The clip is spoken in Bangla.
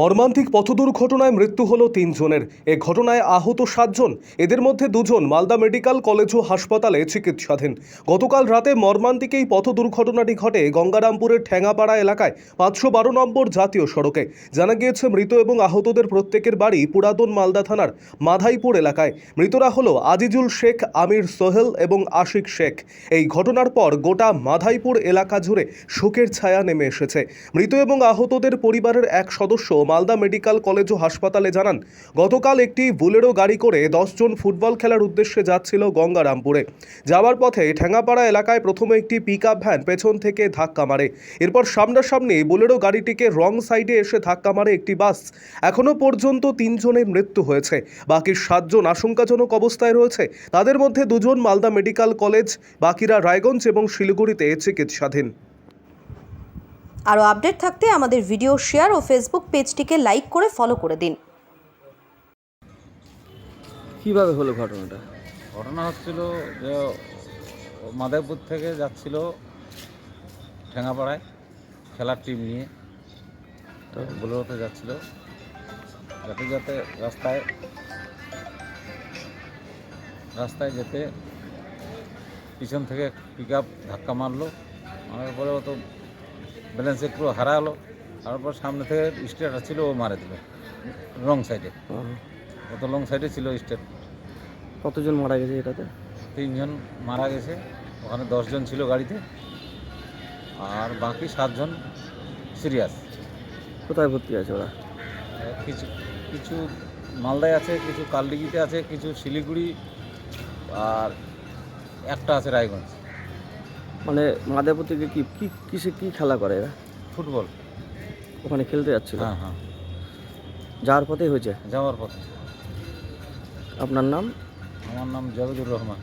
মর্মান্তিক পথ দুর্ঘটনায় মৃত্যু হলো তিনজনের। এ ঘটনায় আহত সাতজন। এদের মধ্যে দুজন মালদা মেডিকেল কলেজ ও হাসপাতালে চিকিৎসাধীন। গতকাল রাতে মর্মান্তিক এই পথ দুর্ঘটনাটি ঘটে গঙ্গারামপুরের ঠ্যাঙাপাড়া এলাকায় পাঁচশো বারো নম্বর জাতীয় সড়কে। জানা গিয়েছে, মৃত এবং আহতদের প্রত্যেকের বাড়ি পুরাতন মালদা থানার মাধাইপুর এলাকায়। মৃতরা হলো আজিজুল শেখ, আমির সোহেল এবং আশিক শেখ। এই ঘটনার পর গোটা মাধাইপুর এলাকা জুড়ে শোকের ছায়া নেমে এসেছে। মৃত এবং আহতদের পরিবারের এক সদস্য মালদা মেডিকেল কলেজ ও হাসপাতালে জানান, গতকাল একটি বুলেরো গাড়ি করে দশজন ফুটবল খেলার উদ্দেশ্যে যাচ্ছিল গঙ্গারামপুরে। যাওয়ার পথে ঠ্যাঙাপাড়া এলাকায় প্রথমে একটি পিক ভ্যান পেছন থেকে ধাক্কা মারে। এরপর সামনাসামনি বুলেরো গাড়িটিকে রং সাইডে এসে ধাক্কা মারে একটি বাস। এখনও পর্যন্ত তিনজনের মৃত্যু হয়েছে। বাকি সাতজন আশঙ্কাজনক অবস্থায় রয়েছে। তাদের মধ্যে দুজন মালদা মেডিকেল কলেজ, বাকিরা রায়গঞ্জ এবং শিলিগুড়িতে চিকিৎসাধীন। আরও আপডেট থাকতে আমাদের ভিডিও শেয়ার ও ফেসবুক পেজটিকে লাইক করে ফলো করে দিন। কীভাবে হলো ঘটনাটা? ঘটনা হচ্ছিল যে ও মাদারীপুর থেকে যাচ্ছিল ঠেঙ্গাপাড়ায় খেলার টিম নিয়ে। তো বোলেরোতে যাচ্ছিল। যাতে যাতে রাস্তায় রাস্তায় যেতে পিছন থেকে পিক আপ ধাক্কা মারলো। মারার পরে ও তো ব্যালেন্স একটু হারালো। তারপর সামনে থেকে স্টেট ছিল ও মারে দিল রং সাইডে। আহ, ও। তো লং সাইডে ছিল স্টেট। কতজন মারা গেছে এটাতে? তিনজন মারা গেছে ওখানে দশজন ছিল গাড়িতে। আর বাকি সাতজন সিরিয়াস। কোথায় ভর্তি আছে ওরা? কিছু কিছু মালদায় আছে কিছু কালডিগিতে আছে কিছু শিলিগুড়ি আর একটা আছে রায়গঞ্জ। মানে মাদারপুর থেকে কি কি কিসে কি খেলা করে এরা? ফুটবল। ওখানে খেলতে যাচ্ছিল? হ্যাঁ হ্যাঁ। যাওয়ার পথেই হয়েছে? যাওয়ার পথে। আপনার নাম? আমার নাম জাভেদুর রহমান।